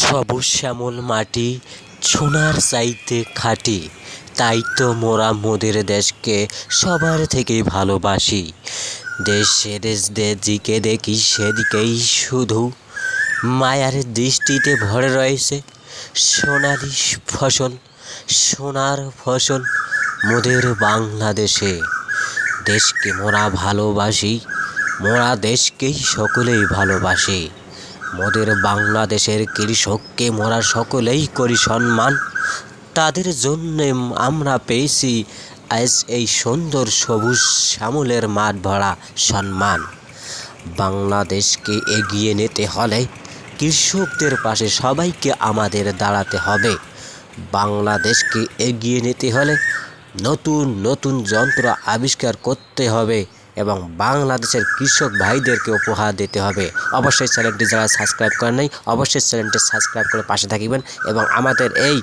সবুজ শ্যামল মাটি সোনার চাইতে খাঁটি। তাই তো মোরা মোদের দেশকে সবার থেকেই ভালোবাসি। দেশে দেশ যেদিকে দেখি সেদিকেই শুধু। মায়ার দৃষ্টিতে ভরে রয়েছে সোনালি ফসল, সোনার ফসল মোদের বাংলাদেশে। দেশকে মোরা ভালোবাসি, মোরা দেশকেই সকলেই ভালোবাসি। মোদের বাংলাদেশের কৃষককে মোরা সকলেই করি সম্মান। তাদের জন্যে আমরা পেয়েছি আজ এই সুন্দর সবুজ শ্যামলের মাঠ ভরা সম্মান। বাংলাদেশকে এগিয়ে নিতে হলে কৃষকদের পাশে সবাইকে আমাদের দাঁড়াতে হবে। বাংলাদেশকে এগিয়ে নিতে হলে নতুন নতুন যন্ত্র আবিষ্কার করতে হবে। এবং বাংলাদেশের কৃষক ভাইদেরকে উপহার দিতে হবে। অবশ্যই চ্যানেলটি যারা সাবস্ক্রাইব করেন নাই, অবশ্যই চ্যানেলটি সাবস্ক্রাইব করে পাশে থাকিবেন এবং আমাদের এই